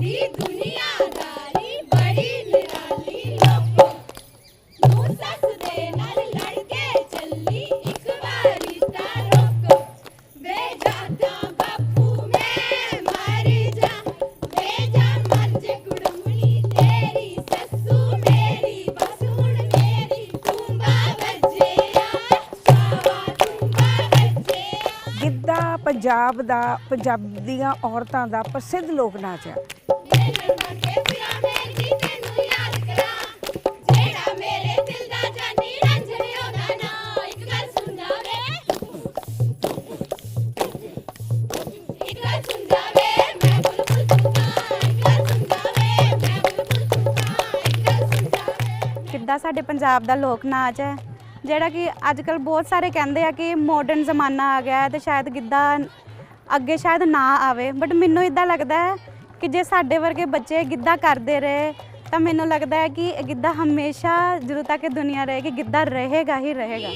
ਦੀ ਪੰਜਾਬ ਦਾ, ਪੰਜਾਬ ਦੀਆਂ ਔਰਤਾਂ ਦਾ ਪ੍ਰਸਿੱਧ ਲੋਕ ਨਾਚ ਹੈ। ਮੇਰੇ ਗਿੱਧਾ ਸਾਡੇ ਪੰਜਾਬ ਦਾ ਲੋਕ ਨਾਚ ਹੈ? ਜਿਹੜਾ ਕਿ ਅੱਜ ਕੱਲ ਬਹੁਤ ਸਾਰੇ ਕਹਿੰਦੇ ਆ ਕਿ ਮਾਡਰਨ ਜ਼ਮਾਨਾ ਆ ਗਿਆ ਹੈ ਤੇ ਸ਼ਾਇਦ ਗਿੱਧਾ ਅੱਗੇ ਸ਼ਾਇਦ ਨਾ ਆਵੇ। ਬਟ ਮੈਨੂੰ ਇਦਾਂ ਲੱਗਦਾ ਹੈ ਕਿ ਜੇ ਸਾਡੇ ਵਰਗੇ ਬੱਚੇ ਗਿੱਧਾ ਕਰਦੇ ਰਹੇ, ਤਾਂ ਮੈਨੂੰ ਲੱਗਦਾ ਹੈ ਕਿ ਇਹ ਗਿੱਧਾ ਹਮੇਸ਼ਾ ਜਦੋਂ ਤੱਕ ਇਹ ਦੁਨੀਆ ਰਹੇਗੀ ਗਿੱਧਾ ਰਹੇਗਾ ਹੀ ਰਹੇਗਾ।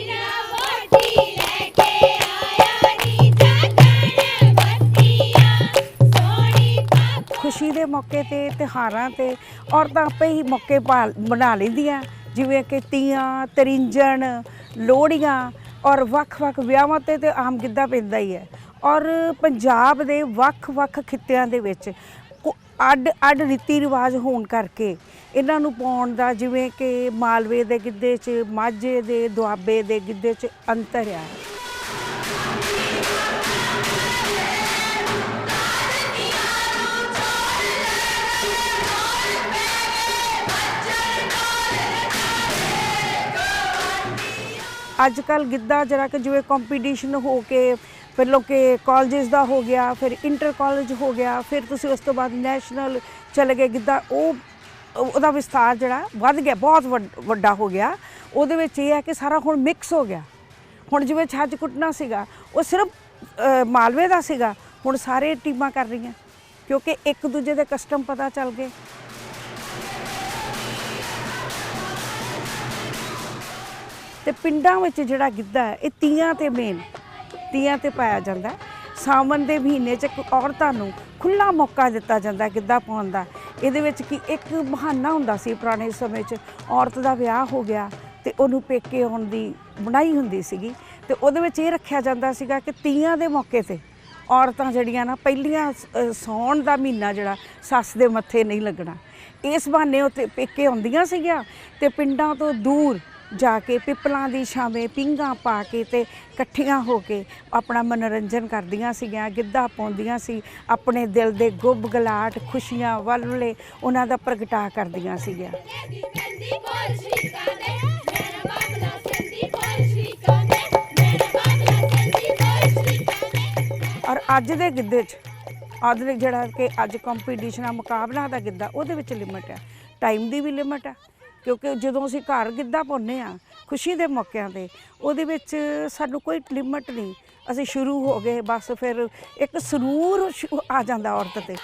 ਖੁਸ਼ੀ ਦੇ ਮੌਕੇ ਤੇ ਤਿਹਾਰਾਂ ਤੇ ਔਰਤਾਂ ਆਪੇ ਹੀ ਮੌਕੇ ਭਾਲ ਬਣਾ ਲੈਂਦੀਆਂ। ਜਿਵੇਂ ਕਿ ਤੀਆਂ, ਤਰਿੰਜਣ, ਲੋਹੜੀਆਂ ਔਰ ਵੱਖ-ਵੱਖ ਵਿਆਹਾਂ ਤੇ ਤੇ ਆਮ ਗਿੱਧਾ ਪੈਂਦਾ ਹੀ ਹੈ। ਔਰ ਪੰਜਾਬ ਦੇ ਵੱਖ-ਵੱਖ ਖਿੱਤਿਆਂ ਦੇ ਵਿੱਚ ਕੁ- ਅੱਡ ਅੱਡ ਰੀਤੀ ਰਿਵਾਜ ਹੋਣ ਕਰਕੇ ਇਹਨਾਂ ਨੂੰ ਪਾਉਣ ਦਾ ਜਿਵੇਂ ਕਿ ਮਾਲਵੇ ਦੇ ਗਿੱਧੇ 'ਚ, ਮਾਝੇ ਦੇ ਦੁਆਬੇ ਦੇ ਗਿੱਧੇ 'ਚ ਅੰਤਰ ਆ। ਅੱਜ ਕੱਲ ਗਿੱਧਾ ਜਿਹੜਾ ਕਿ ਜਿਵੇਂ ਕੰਪੀਟੀਸ਼ਨ ਹੋ ਕੇ ਫਿਰ ਕਿ ਕਾਲਜਸ ਦਾ ਹੋ ਗਿਆ, ਫਿਰ ਇੰਟਰ ਕਾਲਜ ਹੋ ਗਿਆ, ਫਿਰ ਤੁਸੀਂ ਉਸ ਤੋਂ ਬਾਅਦ ਨੈਸ਼ਨਲ ਚਲੇ ਗਏ ਗਿੱਧਾ, ਉਹ, ਉਹਦਾ ਵਿਸਥਾਰ ਜਿਹੜਾ ਵੱਧ ਗਿਆ, ਬਹੁਤ ਵੱਡ- ਵੱਡਾ ਹੋ ਗਿਆ। ਉਹਦੇ ਵਿੱਚ ਇਹ ਹੈ ਕਿ ਸਾਰਾ ਹੁਣ ਮਿਕਸ ਹੋ ਗਿਆ। ਹੁਣ ਜਿਵੇਂ ਛੱਜ ਕੁੱਟਣਾ ਸੀਗਾ, ਉਹ ਸਿਰਫ ਮਾਲਵੇ ਦਾ ਸੀਗਾ, ਹੁਣ ਸਾਰੇ ਟੀਮਾਂ ਕਰ ਰਹੀਆਂ। ਕਿਉਂਕਿ ਇੱਕ ਦੂਜੇ ਦੇ ਕਸਟਮ ਪਤਾ ਚੱਲ ਗਏ। ਤੇ ਪਿੰਡਾਂ ਵਿੱਚ ਜਿਹੜਾ ਗਿੱਧਾ ਹੈ ਇਹ ਤੀਆਂ ਤੇ ਮੇਨ ਤੀਆਂ ਤੇ ਪਾਇਆ ਜਾਂਦਾ ਸਾਵਣ ਦੇ ਮਹੀਨੇ 'ਚ ਇੱਕ ਔਰਤਾਂ ਨੂੰ ਖੁੱਲਾ ਮੌਕਾ ਦਿੱਤਾ ਜਾਂਦਾ ਗਿੱਧਾ ਪਾਉਣ ਦਾ। ਇਹਦੇ ਵਿੱਚ ਕੀ ਇੱਕ ਬਹਾਨਾ ਹੁੰਦਾ ਸੀ ਪੁਰਾਣੇ ਸਮੇਂ 'ਚ ਔਰਤ ਦਾ ਵਿਆਹ ਹੋ ਗਿਆ ਤੇ ਉਹਨੂੰ ਪੇਕੇ ਆਉਣ ਦੀ ਬਣਾਈ ਹੁੰਦੀ ਸੀਗੀ ਤੇ ਉਹਦੇ ਵਿੱਚ ਇਹ ਰੱਖਿਆ ਜਾਂਦਾ ਸੀਗਾ ਕਿ ਤੀਆਂ ਦੇ ਮੌਕੇ ਤੇ ਔਰਤਾਂ ਜਿਹੜੀਆਂ ਨਾ ਪਹਿਲੀਆਂ ਅ, ਸਾਉਣ ਦਾ ਮਹੀਨਾ ਜਿਹੜਾ ਸੱਸ ਦੇ ਮੱਥੇ ਨਹੀਂ ਲੱਗਣਾ। ਇਸ ਬਹਾਨੇ ਉੱਤੇ ਪੇਕੇ ਆਉਂਦੀਆਂ ਸੀਗੀਆਂ ਤੇ ਪਿੰਡਾਂ ਤੋਂ ਦੂਰ ਜਾ ਕੇ ਪਿੱਪਲਾਂ ਦੀ ਛਾਵੇਂ ਪਿੰਗਾ ਪਾ ਕੇ ਤੇ ਇਕੱਠੀਆਂ ਹੋ ਕੇ ਆਪਣਾ ਮਨੋਰੰਜਨ ਕਰਦੀਆਂ ਸੀਗੀਆਂ, ਗਿੱਧਾ ਪਾਉਂਦੀਆਂ ਸੀ, ਆਪਣੇ ਦਿਲ ਦੇ ਗੁੱਬ ਗਲਾਟ ਖੁਸ਼ੀਆਂ ਵਲਵਲੇ ਉਹਨਾਂ ਦਾ ਪ੍ਰਗਟਾ ਕਰਦੀਆਂ ਸੀਗੀਆਂ। ਔਰ ਅੱਜ ਦੇ ਗਿੱਧੇ 'ਚ, ਆਧੁਨਿਕ ਜਿਹੜਾ ਕਿ ਅੱਜ ਕੰਪੀਟੀਸ਼ਨ ਆ ਮੁਕਾਬਲਾ ਦਾ ਗਿੱਧਾ, ਉਹਦੇ ਵਿੱਚ ਲਿਮਟ ਹੈ ਟਾਈਮ ਦੀ ਵੀ ਲਿਮਟ ਹੈ ਕਿਉਂਕਿ ਜਦੋਂ ਅਸੀਂ ਘਰ ਗਿੱਧਾ ਪਾਉਂਦੇ ਆ ਖੁਸ਼ੀ ਦੇ ਮੌਕਿਆਂ ਤੇ ਉਹਦੇ ਵਿੱਚ ਸਾਨੂੰ ਕੋਈ ਲਿਮਟ ਨਹੀਂ। ਅਸੀਂ ਸ਼ੁਰੂ ਹੋ ਗਏ ਬਸ ਫਿਰ ਇੱਕ ਸਰੂਰ ਆ ਜਾਂਦਾ ਔਰਤ ਤੇ।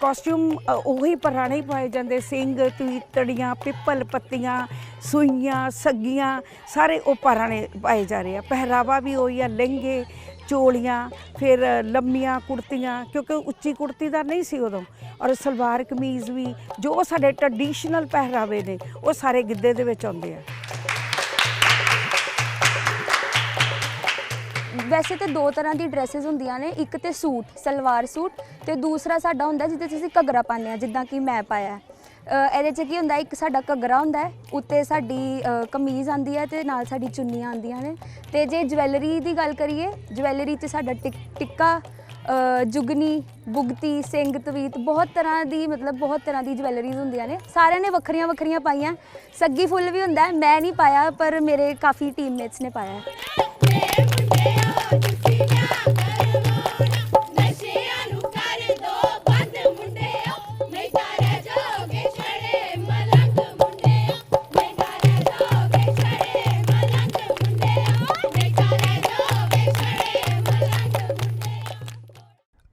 ਕਾਸਟਿਊਮ ਉਹੀ ਪੁਰਾਣੇ ਪਾਏ ਜਾਂਦੇ ਸਿੰਘ ਤਵੀਤੜੀਆਂ ਪਿੱਪਲ ਪੱਤੀਆਂ ਸੂਈਆਂ, ਸੱਗੀਆਂ, ਸਾਰੇ ਉਹ ਪੁਰਾਣੇ ਪਾਏ ਜਾ ਰਹੇ ਆ। ਪਹਿਰਾਵਾ ਵੀ ਉਹੀ ਆ, ਲਹਿੰਗੇ, ਚੋਲੀਆਂ, ਫਿਰ ਲੰਮੀਆਂ ਕੁੜਤੀਆਂ, ਕਿਉਂਕਿ ਉੱਚੀ ਕੁੜਤੀ ਦਾ ਨਹੀਂ ਸੀ ਉਦੋਂ। ਔਰ ਸਲਵਾਰ ਕਮੀਜ਼ ਵੀ, ਜੋ ਸਾਡੇ ਟ੍ਰੈਡੀਸ਼ਨਲ ਪਹਿਰਾਵੇ ਨੇ, ਉਹ ਸਾਰੇ ਗਿੱਧੇ ਦੇ ਵਿੱਚ ਆਉਂਦੇ ਆ। ਵੈਸੇ ਤੇ ਦੋ ਤਰ੍ਹਾਂ ਦੀ ਡਰੈਸਸ ਹੁੰਦੀਆਂ ਨੇ, ਇੱਕ ਤੇ ਸੂਟ, ਸਲਵਾਰ ਸੂਟ ਤੇ ਦੂਸਰਾ ਸਾਡਾ ਹੁੰਦਾ ਜਿਹਦੇ 'ਚ ਅਸੀਂ ਘੱਗਰਾ ਪਾਉਂਦੇ ਆ, ਜਿੱਦਾਂ ਕਿ ਮੈਂ ਪਾਇਆ। ਇਹਦੇ 'ਚ ਕੀ ਹੁੰਦਾ ਇੱਕ ਸਾਡਾ ਘੱਗਰਾ ਹੁੰਦਾ ਹੈ ਉੱਤੇ ਸਾਡੀ ਅ, ਕਮੀਜ਼ ਆਂਦੀ ਹੈ ਤੇ ਨਾਲ ਸਾਡੀ ਚੁੰਨੀਆਂ ਆਂਦੀਆਂ ਨੇ। ਤੇ ਜੇ ਜਵੈਲਰੀ ਦੀ ਗੱਲ ਕਰੀਏ ਜਵੈਲਰੀ 'ਚ ਸਾਡਾ ਟਿਕ- ਟਿੱਕਾ ਅ, ਜੁਗਨੀ ਬੁਗਤੀ ਸਿੰਘ ਤਵੀਤ ਬਹੁਤ ਤਰ੍ਹਾਂ ਦੀ ਮਤਲਬ ਬਹੁਤ ਤਰ੍ਹਾਂ ਦੀ ਜਵੈਲਰੀਜ਼ ਹੁੰਦੀਆਂ ਨੇ। ਸਾਰਿਆਂ ਨੇ ਵੱਖਰੀਆਂ ਵੱਖਰੀਆਂ ਪਾਈਆਂ। ਸੱਗੀ ਫੁੱਲ ਵੀ ਹੁੰਦਾ ਹੈ ਮੈਂ ਨਹੀਂ ਪਾਇਆ ਪਰ ਮੇਰੇ ਕਾਫੀ ਟੀਮਮੇਟਸ ਨੇ ਪਾਇਆ ਹੈ।